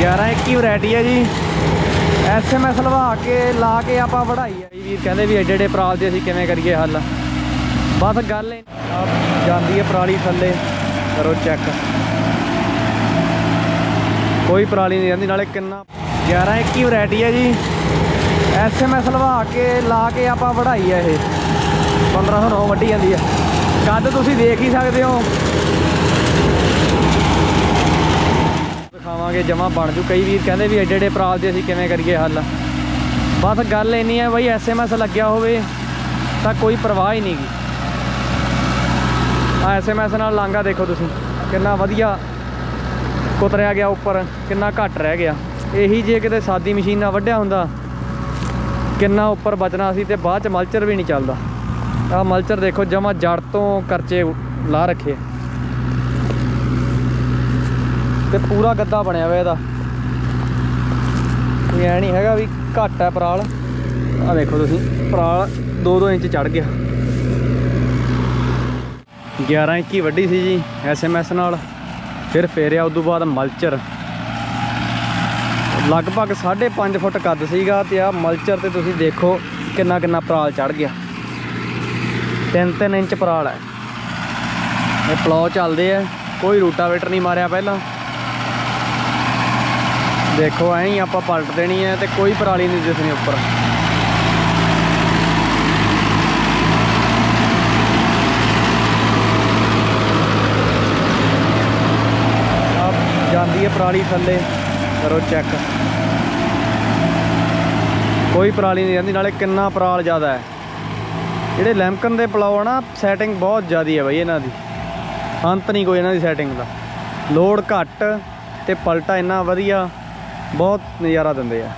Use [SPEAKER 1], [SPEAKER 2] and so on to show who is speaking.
[SPEAKER 1] 11 21 variety ਹੈ ਜੀ। SMS ਲਵਾ ਕੇ, ਲਾ ਕੇ ਆਪਾਂ ਵਢਾਈ ਆ ਜੀ। ਵੀਰ ਕਹਿੰਦੇ ਵੀ ਐਡੇ ਐਡੇ ਪਰਾਲ ਦੇ ਅਸੀਂ ਕਿਵੇਂ ਕਰੀਏ ਹੱਲ? ਬਸ ਗੱਲ ਜਾਂਦੀ ਹੈ ਪਰਾਲੀ ਥੱਲੇ। ਕਰੋ ਚੈੱਕ ਕੋਈ ਪਰਾਲੀ ਨਹੀਂ ਜਾਂਦੀ ਨਾਲੇ ਕਿੰਨਾ 11 21 ਵੈਰਾਈਟੀ ਹੈ ਜੀ। ਐਸਐਮਐਸ ਲਵਾ ਕੇ, ਲਾ ਕੇ ਆਪਾਂ ਵਢਾਈ ਆ ਇਹ। 1509 ਵੱਢੀ ਜਾਂਦੀ ਹੈ ਕੱਦ ਤੁਸੀਂ ਦੇਖ ਹੀ ਸਕਦੇ ਹੋ। ਦਿਖਾਵਾਂਗੇ ਜਮਾ ਬਣ ਜੂ। ਕਈ ਵੀਰ ਕਹਿੰਦੇ ਵੀ ਐਡੇ ਐਡੇ ਪਰਾਲ ਦੇ ਅਸੀਂ ਕਿਵੇਂ ਕਰੀਏ ਹੱਲ? ਬਸ ਗੱਲ ਇੰਨੀ ਹੈ ਬਈ ਐਸਐਮਐਸ ਲੱਗਿਆ ਹੋਵੇ ਤਾਂ ਕੋਈ ਪਰਵਾਹ ਹੀ ਨਹੀਂਗੀ। ਆ ਐਸਐਮਐਸ ਨਾਲ ਲਾਂਗਾ ਦੇਖੋ ਤੁਸੀਂ। ਕਿੰਨਾ ਵਧੀਆ ਕੁਤਰਿਆ ਗਿਆ ਉੱਪਰ, ਕਿੰਨਾ ਘੱਟ ਰਹਿ ਗਿਆ। ਇਹੀ ਜੇ ਕਿਤੇ ਸਾਦੀ ਮਸ਼ੀਨ ਨਾਲ ਵੱਢਿਆ ਹੁੰਦਾ, ਕਿੰਨਾ ਉੱਪਰ ਬਚਣਾ ਸੀ ਤੇ ਬਾਅਦ ਚ ਮਲਚਰ ਵੀ ਨਹੀਂ ਚੱਲਦਾ। ਆ ਮਲਚਰ ਦੇਖੋ, ਜਮਾ ਜੜ ਤੋਂ ਕਰਚੇ ਲਾ ਰੱਖੇ। ਤੇ ਪੂਰਾ ਗੱਦਾ ਬਣਿਆ ਹੋਇਆ ਇਹਦਾ। ਕੋਈ ਐ ਨਹੀਂ ਹੈਗਾ ਵੀ ਘੱਟ ਹੈ ਪਰਾਲ। ਆ ਦੇਖੋ ਤੁਸੀਂ, ਪਰਾਲ 2-2 ਇੰਚ ਚੜ ਗਿਆ। 11 21 ਵੱਡੀ ਸੀ ਜੀ ਐਸਐਮਐਸ ਨਾਲ, ਫਿਰ ਫੇਰਿਆ ਉਦੋਂ ਬਾਅਦ ਮਲਚਰ। ਲਗਭਗ 5.5 ਫੁੱਟ ਕੱਦ ਸੀਗਾ ਤੇ ਆ ਮਲਚਰ ਤੇ ਤੁਸੀਂ ਦੇਖੋ ਕਿੰਨਾ ਕਿੰਨਾ ਪਰਾਲ ਚੜ ਗਿਆ। 3-3 ਇੰਚ ਪਰਾਲ ਹੈ। ਇਹ ਪਲੋ ਚੱਲਦੇ ਆ, ਕੋਈ ਰੂਟਾਵੇਟਰ ਨਹੀਂ ਮਾਰਿਆ ਪਹਿਲਾਂ। ਦੇਖੋ, ਐਂ ਹੀ ਆਪਾਂ ਪਲਟ ਦੇਣੀ ਹੈ ਤੇ ਕੋਈ ਪਰਾਲੀ ਨਹੀਂ ਦਿਸਣੀ ਉੱਪਰ। ਜਾਂਦੀ ਹੈ ਪਰਾਲੀ ਥੱਲੇ, ਕਰੋ ਚੈੱਕ ਕੋਈ ਪਰਾਲੀ ਨਹੀਂ ਜਾਂਦੀ, ਨਾਲੇ ਕਿੰਨਾ ਪਰਾਲ ਜ਼ਿਆਦਾ ਹੈ। ਜਿਹੜੇ ਲੈਮਕਨ ਦੇ ਪਲਾਓ ਆ ਨਾ ਸੈਟਿੰਗ ਬਹੁਤ ਜ਼ਿਆਦੀ ਹੈ ਬਾਈ ਇਹਨਾਂ ਦੀ। ਅੰਤ ਨਹੀਂ ਕੋਈ ਇਹਨਾਂ ਦੀ ਸੈਟਿੰਗ ਦਾ। ਲੋਡ ਘੱਟ ਤੇ ਪਲਟਾ ਇੰਨਾ ਵਧੀਆ। ਬਹੁਤ ਨਜ਼ਾਰਾ ਦਿੰਦੇ ਆ।